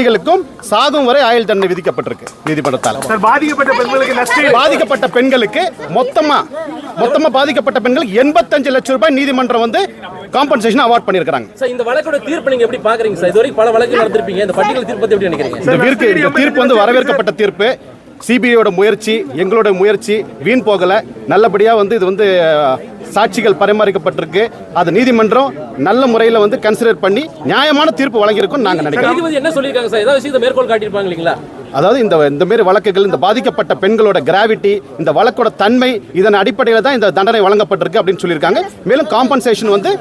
குற்றவாளிகளுக்கும் சாகும் வரை ஆயுள் தண்டனை விதிக்கப்பட்டிருக்கு நீதிமன்றத்தால். சார் பாதிக்கப்பட்ட பெண்களுக்கு நஷ்டம் பாதிக்கப்பட்ட பெண்களுக்கு மொத்தமா மொத்தமா பாதிக்கப்பட்ட பெண்களுக்கு எண்பத்தஞ்சு லட்சம் ரூபாய் நீதிமன்றம் வந்து காம்பன்சேஷன் அவார்ட் பண்ணியிருக்காங்க சார் இந்த வழக்கோட தீர்ப்பு நீங்க எப்படி பாக்குறீங்க சார்? இதுவரைக்கும் பல வழக்கு நடந்திருப்பீங்க. இந்த பட்டியல் தீர்ப்பு எப்படி நினைக்கிறீங்க? இந்த தீர்ப்பு தீர்ப்பு வந்து வரவேற்கப்பட்ட தீர்ப்பு. சிபிஐயோட முயற்சி எங்களோட முயற்சி வீண் போகல. நல்லபடியா வந்து இது வந்து சாட்சிகள் பரிமாறிக்கப்பட்டிருக்கு. அது நீதிமன்றம் நல்ல முறையில் வந்து கன்சிடர் பண்ணி நியாயமான தீர்ப்பு வழங்கியிருக்கும் நாங்கள் நினைக்கிறோம். என்ன சொல்லியிருக்காங்க சார்? ஏதாவது விஷயத்தை மேற்கோள் காட்டியிருப்பாங்க இல்லைங்களா? அதாவது இந்த இந்த மாதிரி வழக்குகள் இந்த பாதிக்கப்பட்ட பெண்களோட கிராவிட்டி இந்த வழக்கோட தன்மை இதன் அடிப்படையில் தான் இந்த தண்டனை வழங்கப்பட்டிருக்கு அப்படின்னு சொல்லியிருக்காங்க. மேலும் காம்பன்சேஷன் வந்து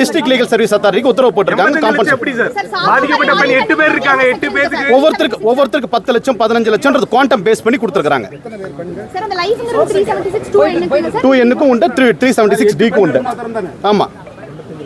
டிஸ்ட்ரிக்ட் லீகல் சர்வீஸ் அத்தாரிட்டிக்கு உத்தரவு போட்டிருக்காங்க. காம்பன்சேஷன் எப்படி சார்? பாதிக்கப்பட்ட பெண் எட்டு பேர் இருக்காங்க. எட்டு பேருக்கு ஒவ்வொருத்தருக்கு ஒவ்வொருத்தருக்கு பத்து லட்சம் பதினஞ்சு லட்சம்ன்றது குவாண்டம் பேஸ் பண்ணி கொடுத்துருக்காங்க டூ எண்ணுக்கும் உண்டு த்ரீ த்ரீ செவன்டி சிக்ஸ் டிக்கும் உண்டு. ஆமாம்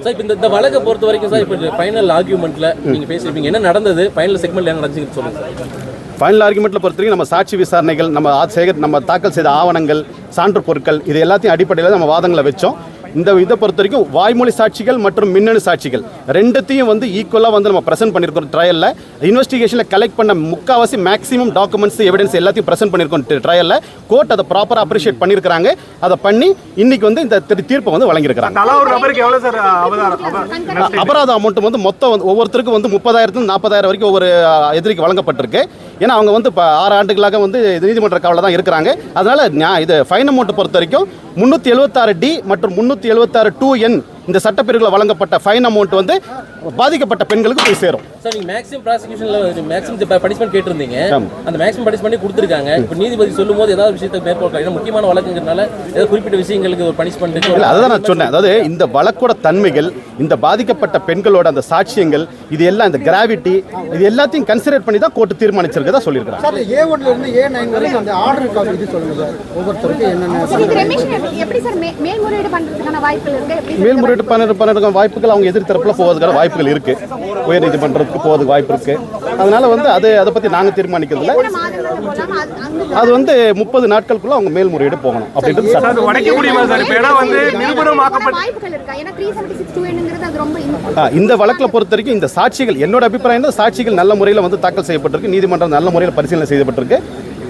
சார் இப்போ இந்த இந்த வழக்கை பொறுத்த வரைக்கும் சார் இப்போ ஃபைனல் ஆர்கியூமெண்ட்ல நீங்க பேசிருப்பீங்க என்ன நடந்தது? ஃபைனல் செக்மெண்ட்ல என்ன நடந்துச்சுன்னு சொல்லுங்க சார். ஃபைனல் ஆர்குமெண்ட்டில் பொறுத்த வரைக்கும் நம்ம சாட்சி விசாரணைகள் நம்ம சேகர் நம்ம தாக்கல் செய்த ஆவணங்கள் சான்று பொருட்கள் இது எல்லாத்தையும் அடிப்படையில் நம்ம வாதங்களை வச்சோம். இந்த இதை பொறுத்த வரைக்கும் வாய்மொழி சாட்சிகள் மற்றும் மின்னணு சாட்சிகள் ரெண்டுத்தையும் வந்து ஈக்குவலாக வந்து நம்ம ப்ரெசென்ட் பண்ணியிருக்கோம் ட்ரையலில் இன்வெஸ்டிகேஷனில் கலெக்ட் பண்ண முக்காவாசி மேக்ஸிமம் டாக்குமெண்ட்ஸ் எவிடன்ஸ் எல்லாத்தையும் ப்ரெசென்ட் பண்ணியிருக்கோம் ட்ரையலில் கோர்ட் அதை ப்ராப்பராக அப்ரிஷியேட் பண்ணியிருக்கிறாங்க அதை பண்ணி இன்னைக்கு வந்து இந்த திரு- தீர்ப்பை வந்து வழங்கியிருக்கிறாங்க. அபராத அமௌண்ட் வந்து மொத்தம் வந்து ஒவ்வொருத்தருக்கும் வந்து முப்பதாயிரத்துல நாற்பதாயிரம் வரைக்கும் ஒவ்வொரு எதிரிக்கு வழங்கப்பட்டிருக்கு. ஏன்னா அவங்க வந்து இப்போ ஆறு ஆண்டுகளாக வந்து நீதிமன்ற காவலில் தான் இருக்கிறாங்க. அதனால இது ஃபைன் அமௌண்ட் பொறுத்த வரைக்கும் முந்நூற்றி எழுபத்தாறு டி மற்றும் முந்நூற்றி எழுபத்தாறு டூ என் இந்த சட்டப்பிரிவுகளில் வழங்கப்பட்ட ஃபைன் அமௌண்ட் வந்து பாதிக்கப்பட்ட பெண்களுக்கு போய் சேரும். சார் நீங்க மேக்ஸிமம் ப்ராசிக்யூஷன்ல மேக்ஸிமம் பனிஷ்மெண்ட் கேட்டிருந்தீங்க. அந்த மேக்ஸிமம் பனிஷ்மெண்ட் கொடுத்துருக்காங்க. இப்போ நீதிபதி சொல்லும் போது ஏதாவது விஷயத்தை மேற்கோள் காட்டி- ஏன்னா முக்கியமான வழக்குங்கிறதுனால ஏதாவது குறிப்பிட்ட விஷயங்களுக்கு ஒரு பனிஷ்மெண்ட் இல்லை அதுதான் நான் சொன்னேன். அதாவது இந்த வழக்கோட தன்மைகள் இந்த பாதிக்கப்பட்ட பெண்களோட அந்த சாட்சியங்கள் இது எல்லாம் இந்த கிராவிட்டி இது எல்லாத்தையும் கன்சிடர் பண்ணி தான் கோர்ட்டு தீர்மானிச்சிருக்கதா சொல்லியிருக்கிறாங்க. சார் ஏ ஒன்ல இருந்து ஏ நைன் வரைக்கும் அந்த ஆர்டர் இது சொல்லுங்க. சார் ஒவ்வொருத்தருக்கும் என்னென்ன மேல்முறையீடு மேல்முறையீடு பண்ண பண்ணதுக்கான வாய்ப்புகள் அவங்க எதிர் தரப்புல போவதுக்கான வாய்ப்புகள் இருக்கு. உயர் நீதிமன்றத்துக்கு போவதுக்கு வாய்ப்பு இருக்கு. அதனால வந்து அது அதை பத்தி நாங்க தீர்மானிக்கிறது இல்ல எத்தனை மாதங்கள் போகலாம் அது வந்து முப்பது நாட்களுக்குள்ள அவங்க மேல்முறையீடு போகணும். அப்படின்றது இந்த வழக்கில் பொறுத்த வரைக்கும் இந்த சாட்சிகள் என்னோட அபிப்பிராயம் சாட்சிகள் நல்ல முறையில் வந்து தாக்கல் செய்யப்பட்டிருக்கு. நீதிமன்றம் நல்ல முறையில் பரிசீலனை செய்யப்பட்டிருக்கு.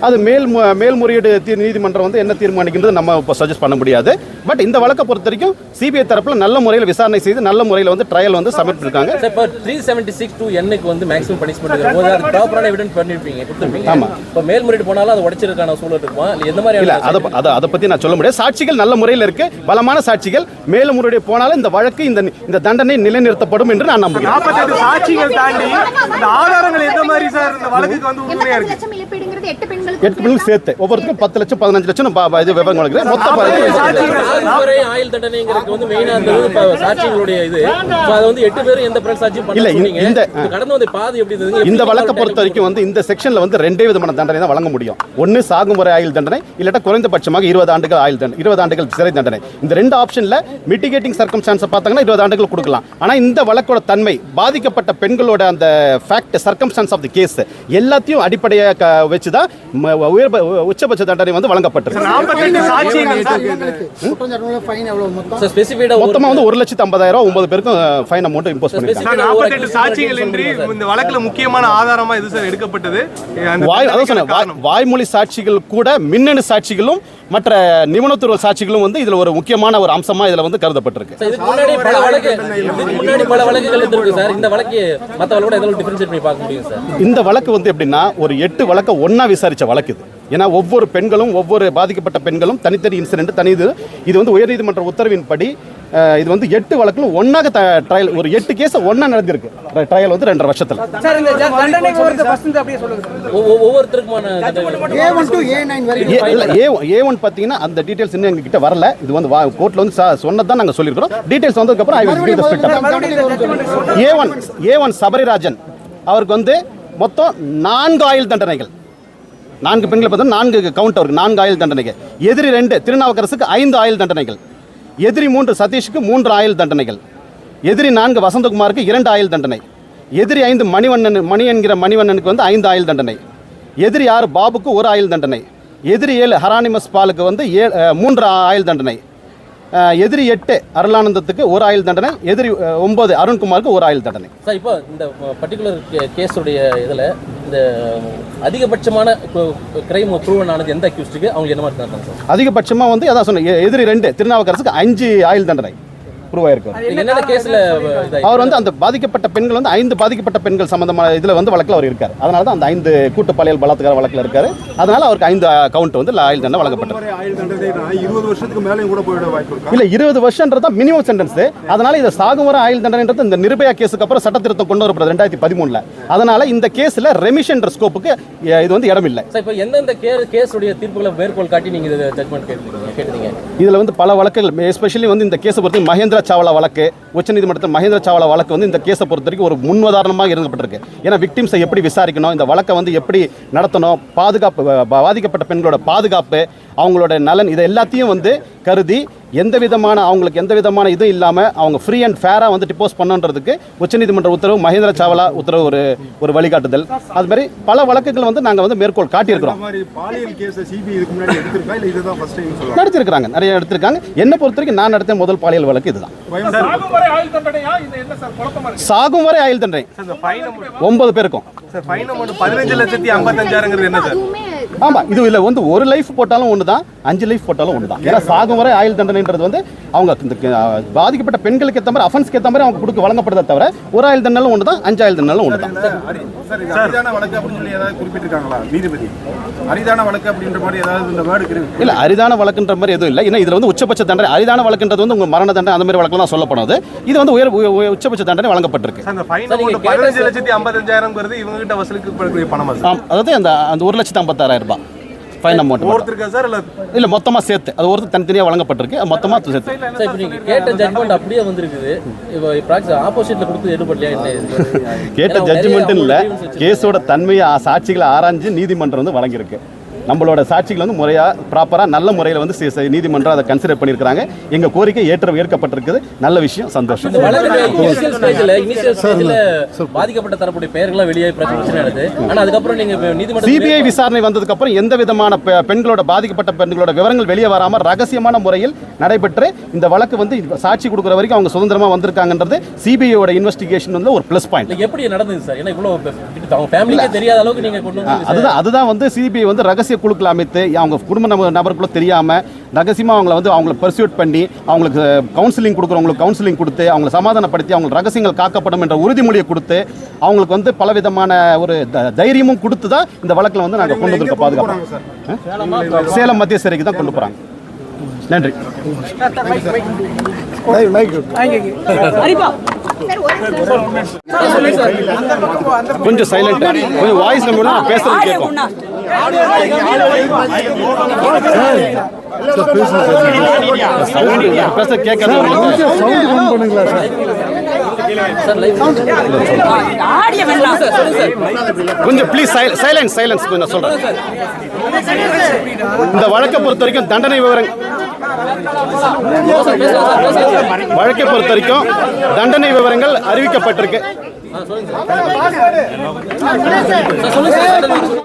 அது மேல் மேல்முறையீடு நீதிமன்றம் வந்து என்ன தீர்மானிக்கின்றது நம்ம இப்போ சஜஸ்ட் பண்ண முடியாது பட் இந்த வழக்கை பொறுத்த வரைக்கும் சிபிஐ தரப்புல நல்ல முறையில் விசாரணை செய்து நல்ல முறையில் வந்து ட்ரையல் வந்து சப்மிட் பண்ணிருக்காங்க இப்போ த்ரீ செவன்டி சிக்ஸ் டூ எண்ணுக்கு வந்து மேக்ஸிமம் பனிஷ்மெண்ட் போது அது ப்ராப்பரான எவிடன்ஸ் பண்ணிருப்பீங்க கொடுத்துருப்பீங்க ஆமா. இப்போ மேல்முறையீடு போனாலும் அது உடைச்சிருக்கான சூழல் இருக்குமா எந்த மாதிரி இல்ல அதை அதை அதை பத்தி நான் சொல்ல முடியாது சாட்சிகள் நல்ல முறையில் இருக்கு பலமான சாட்சிகள் மேலும் முறையீடு போனாலும் இந்த வழக்கு இந்த இந்த தண்டனை நிலைநிறுத்தப்படும் என்று நான் நம்புகிறேன் சாட்சிகள் தாண்டி இந்த ஆதாரங்கள் எந்த மாதிரி சார் இந்த வழக்குக்கு வந்து உண்மையா எண்பத்தஞ்சு இருக்கு எட்டு பெண்களுக்கு எட்டு சேர்த்து. ஒவ்வொருத்தருக்கும் பத்து லட்சம் பதினஞ்சு லட்சம் இது விவரம் ஆயுள் தண்டனைங்கிறது வந்து மெயினா இருந்தது சாட்சிகளுடைய இது அது வந்து எட்டு பேரும் எந்த சாட்சியும் இல்ல, பண்ணல இந்த- கடந்து வந்த பாதி எப்படி இருந்தது? இந்த வழக்கை பொறுத்த வரைக்கும் வந்து இந்த செக்ஷன்ல வந்து ரெண்டே விதமான தண்டனை தான் வழங்க முடியும். ஒன்னு சாகும் வரை ஆயுள் தண்டனை இல்லாட்டா குறைந்தபட்சமாக இருபது ஆண்டுகள் ஆயுள் தண்டனை இருபது ஆண்டுகள் சிறை தண்டனை. இந்த ரெண்டு ஆப்ஷன்ல மிட்டிகேட்டிங் சர்க்கம்ஸ்டான்ஸ் பார்த்தாங்கன்னா இருபது ஆண்டுகள் கொடுக்கலாம். ஆனா இந்த வழக்கோட தன்மை பாதிக்கப்பட்ட பெண்களோட அந்த fact circumstances of the case எல்லாத்தையும் அடிப்படையாக வச்சு தான் உயர் உச்சபட்ச தண்டனை வந்து வழங்கப்பட்டிருக்கு நாற்பத்தெட்டு சாட்சிகள் சார். இவங்களுக்கு குற்றஞ்சாட்டு ஃபைன் எவ்வளவு மொத்தம்? சார் ஸ்பெசிஃபைடா மொத்தமா வந்து ஒரு லட்சத்தி ஐம்பதாயிரம் ஒன்பது பேருக்கும் ஃபைன் அமௌண்ட் இம்போஸ் பண்ணிருக்காங்க சாட்சிகள் இன்றி இந்த வழக்குல முக்கியமான ஆதாரமா இது சார் எடுக்கப்பட்டது? வாய் அதான் சொன்னேன் வாய்- வாய்மொழி சாட்சிகள் கூட மின்னணு சாட்சிகளும் மற்ற நிபுணத்துவ சாட்சிகளும் வந்து இதுல ஒரு முக்கியமான ஒரு அம்சமா இதுல வந்து கருதப்பட்டிருக்கு. சார், இதுக்கு முன்னாடி பல வழக்கு இதுக்கு முன்னாடி பல வழக்குகள் இருந்திருக்கு சார். இந்த வழக்கு மற்ற வழக்கோட எதாவது டிஃபரன்ஷியேட் பண்ணி பார்க்க முடியும் சார்? இந்த வழக்கு வந்து எப்படின்னா ஒரு எட்டு வழக்கை ஒண்ணா விசாரிச்ச வழக்கு இது. ஏன்னா ஒவ்வொரு பெண்களும் ஒவ்வொரு பாதிக்கப்பட்ட பெண்களும் தனித்தனி இன்சிடென்ட் தனி இது. இது வந்து உயர்நீதிமன்ற உத்தரவின்படி இது வந்து எட்டு வழக்கிலும் ஒன்னாக ட்ரையல் ஒரு எட்டு கேஸ் ஒண்ணா நடந்திருக்கு. ட்ரையல் வந்து ரெண்டரை வருஷத்துல. ஏ ஒன் பார்த்தீங்கன்னா அந்த டீடைல்ஸ் இன்னும் எங்ககிட்ட வரல. இது வந்து கோர்ட்ல வந்து சொன்னது தான் நாங்கள் சொல்லியிருக்கிறோம். டீடைல்ஸ் வந்ததுக்கப்புறம் I will give the split A one A one Sabarirajan. அவருக்கு வந்து மொத்தம் நான்கு ஆயுள் தண்டனைகள். நான்கு பெண்களை பார்த்தா நான்கு கவுண்ட் அவருக்கு. நான்கு ஆயுள் தண்டனைகள். எதிரி ரெண்டு திருநாவுக்கரசுக்கு ஐந்து ஆயுள் தண்டனைகள். எதிரி மூன்று சதீஷுக்கு மூன்று ஆயுள் தண்டனைகள். எதிரி நான்கு வசந்தகுமாருக்கு இரண்டு ஆயுள் தண்டனை. எதிரி ஐந்து மணிவண்ணன் மணி என்கிற மணிவண்ணனுக்கு வந்து ஐந்து ஆயுள் தண்டனை. எதிரி ஆறு பாபுக்கு ஒரு ஆயுள் தண்டனை. எதிரி ஏழு ஹரானிமஸ் பாலுக்கு வந்து ஏ மூன்று ஆயுள் தண்டனை. எதிரி எட்டு அருளானந்தத்துக்கு ஒரு ஆயுள் தண்டனை எதிரி ஒன்பது அருண்குமாருக்கு ஒரு ஆயுள் தண்டனை. சார் இப்போ இந்த பர்டிகுலர் கேஸுடைய இதில் இந்த அதிகபட்சமான கிரைம் ப்ரூவன் ஆனது எந்த அக்யூஸ்டுக்கு அவங்க என்ன மாதிரி அதிகபட்சமாக வந்து அதான் சொன்னேன் எதிரி ரெண்டு திருநாவுக்கரசுக்கு அஞ்சு ஆயுள் தண்டனை. என்னென்ன கேஸில் அவர் வந்து அந்த பாதிக்கப்பட்ட பெண்கள் வந்து ஐந்து பாதிக்கப்பட்ட பெண்கள் சம்பந்தமான இதில் வந்து வழக்கில் அவர் இருக்கார். அதனால தான் அந்த ஐந்து கூட்டு பாலியல் பலாத்கார வழக்கில் இருக்காரு. அதனால அவருக்கு ஐந்து கவுண்ட் வந்து ஆயுள் தண்டனை வழங்கப்பட்டது. ஆயுள் தண்டனை இருபது வருஷத்துக்கு மேலேயும் கூட போயிட வாய்ப்பு இருக்கா? இல்ல இருபது வருஷன்றது தான் மினிமம் சென்டென்ஸ் அதனால இந்த சாகும் வரை ஆயுள் தண்டனைன்றது இந்த நிர்பயா கேஸுக்கு அப்புறம் சட்ட திருத்தம் கொண்டு வரப்படுது ரெண்டாயிரத்தி பதிமூணுல. அதனால இந்த கேஸ்ல ரெமிஷன் ஸ்கோப்புக்கு இது வந்து இடம் இல்லை சார் இப்போ எந்தெந்த கேஸுடைய தீர்ப்புகளை மேற்கோள் காட்டி நீங்கள் இது ஜட்மெண்ட் கேட்டு கேட்டீங்க? இதுல வந்து பல வழக்குகள் எஸ்பெஷலி வந்து இந்த கேஸை பொறுத்து மகேந்திர சாவலா வழக்கு உச்சநீதிமன்றத்தில் மகேந்திர சாவலா வழக்கு வந்து இந்த கேஸை பொறுத்த வரைக்கும் ஒரு முன்னுதாரணமாக இருக்கப்பட்டிருக்கு ஏன்னா விக்டிம்ஸை எப்படி விசாரிக்கணும் இந்த வழக்கை வந்து எப்படி நடத்தணும் பாதுகாப்பு பாதிக்கப்பட்ட பெண்களோட பாதுகாப்பு அவங்களோட நலன் இதை எல்லாத்தையும் வந்து கருதி எந்த விதமான அவங்களுக்கு எந்த விதமான இதுவும் இல்லாமல் அவங்க ஃப்ரீ அண்ட் ஃபேராக வந்து டிப்போஸ் பண்ணுன்றதுக்கு உச்சநீதிமன்ற உத்தரவு மகேந்திர சாவலா உத்தரவு ஒரு ஒரு வழிகாட்டுதல். அது மாதிரி பல வழக்குகள் வந்து நாங்கள் வந்து மேற்கோள் காட்டியிருக்கிறோம். மாதிரி பாலியல் கேஸ சிபிஐ இதுக்கு முன்னாடி எடுத்திருக்கா? இல்ல இதுதான் ஃபர்ஸ்ட் டைம் சொல்லலாம் நடத்திருக்கிறாங்க நிறைய எடுத்திருக்காங்க. என்னை பொறுத்த வரைக்கும் நான் நடத்திய முதல் பாலியல் வழக்கு இதுதான். சாகும் வரை ஆயுள் தண்டனை. ஒன்பது பேருக்கும். சார் ஃபைன் அமௌண்ட் பதினஞ்சு லட்சத்தி ஐம்பத்தஞ்சாயிரங்கிறது என்ன சார்? ஆமா இது இல்ல வந்து ஒரு லைஃப் போட்டாலும் ஒன்று தான் அஞ்சு லைஃப் போட்டாலும் ஒன்று தான் ஏன்னா சாகும் வரை ஆயுள் தண்டனைன்றது வந்து அவங்க இந்த பாதிக்கப்பட்ட பெண்களுக்கு ஏற்ற மாதிரி அஃபென்ஸ்க்கு ஏற்ற மாதிரி அவங்க கொடுக்க வழங்கப்படுறத தவிர ஒரு ஆயுள் தண்டனும் ஒன்று தான் அஞ்சு ஆயுள் தண்டனும் ஒன்று தான் சார் இது அரிதான வழக்கு அப்படின்னு சொல்லி ஏதாவது குறிப்பிட்டிருக்காங்களா? நீதிபதி. அரிதான வழக்கு அப்படின்ற மாதிரி ஏதாவது இந்த வேர்டு இருக்கு. இல்ல அரிதான வழக்குன்ற மாதிரி எதுவும் இல்லை. ஏன்னா இதுல வந்து உச்சபட்ச தண்டனை அரிதான வழக்குன்றது வந்து உங்க மரண தண்டனை அந்த மாதிரி வழக்குல தான் சொல்லப்படுது. இது வந்து உயர் உய- உய- உச்சபட்ச தண்டனை வழங்கப்பட்டிருக்கு. பதினஞ்சு லட்சத்தி ஐம்பத்தஞ்சாயிரங்கிறது இவங்க கிட்ட வசூலிக்கக்கூடிய பணமா அதாவது அந்த அந்த ஒரு லட்சத்தி ஐம்பத்தாறாயிரம் ரூபாய் ஃபைன் அமௌண்ட் ஒருத்தருக்கா சார் இல்ல? இல்ல மொத்தமா சேர்த்து. அது ஒருத்தர் தனித்தனியாக வழங்கப்பட்டிருக்கு. அது மொத்தமா சேர்த்து. சார் இப்போ நீங்கள் கேட்ட ஜட்மெண்ட் அப்படியே வந்திருக்குது. இப்போ ப்ராக்டிஸ் ஆப்போசிட்டில் கொடுத்து எடுபடலையா இது? கேட்ட ஏன்னா அவங்க நிறைய ஜட்ஜ்மெண்ட் இல்ல. கேஸோட தன்மையை சாட்சிகளை ஆராய்ஞ்சு நீதிமன்றம் வந்து வழங்கியிருக்கு. நம்மளோட சாட்சிகள் வந்து முறையா ப்ராப்பரா நல்ல முறையில் வந்து நீதிமன்றம் அதை கன்சிடர் பண்ணியிருக்காங்க எங்க கோரிக்கை ஏற்ற ஏற்கப்பட்டிருக்குது. நல்ல விஷயம் சந்தோஷம். பாதிக்கப்பட்ட தரப்புடைய பெயர்கள்லாம் வெளியே பிரச்சனை நடக்குது ஆனா அதுக்கப்புறம் நீங்க நீதிமன்றம் சிபிஐ விசாரணை வந்ததுக்கு அப்புறம் எந்த விதமான பெண்களோட பாதிக்கப்பட்ட பெண்களோட விவரங்கள் வெளியே வராம ரகசியமான முறையில் நடைபெற்று இந்த வழக்கு வந்து சாட்சி கொடுக்குற வரைக்கும் அவங்க சுதந்திரமா வந்திருக்காங்கன்றது சிபிஐயோட இன்வெஸ்டிகேஷன் வந்து ஒரு ப்ளஸ் பாயிண்ட் எப்படி நடந்தது சார்? ஏன்னா இவ்வளவு பெ- அவங்க ஃபேமிலிக்கே தெரியாத அளவுக்கு நீங்க கொண்டு ஆ, வந்து அதுதான் அதுதான் வந்து சிபிஐ வந்து ரகசிய குழுக்கள் அமைத்து அவங்க குடும்ப நப- நபருக்குள்ள தெரியாம ரகசியமா அவங்கள வந்து அவங்கள பர்சியூட் பண்ணி அவங்களுக்கு கவுன்சிலிங் கொடுக்குறவங்களுக்கு கவுன்சிலிங் கொடுத்து அவங்களை சமாதானப்படுத்தி அவங்க ரகசியங்கள் காக்கப்படும் என்ற உறுதிமொழியை கொடுத்து அவங்களுக்கு வந்து பலவிதமான ஒரு தைரியமும் கொடுத்து தான் இந்த வழக்கில் வந்து நாங்கள் கொண்டு வந்திருக்க பாதுகாப்பு. சேலம் மத்திய சிறைக்கு தான் கொண்டு போறாங்க. நன்றி. கொஞ்சம் சைலண்ட் கொஞ்சம் வாய்ஸ் நம்ம பேசுறது கேட்கும் பேச கேட்காத சார் லைவ் சார் சொல்லுங்க சார் கொஞ்சம் ப்ளீஸ் சைலன்ஸ் சைலன்ஸ் கொஞ்சம் சொல்றேன். இந்த வழக்கை பொறுத்த வரைக்கும் தண்டனை விவரம் வழக்கை பொறுத்த வரைக்கும் தண்டனை விவரங்கள் அறிவிக்கப்பட்டிருக்கு.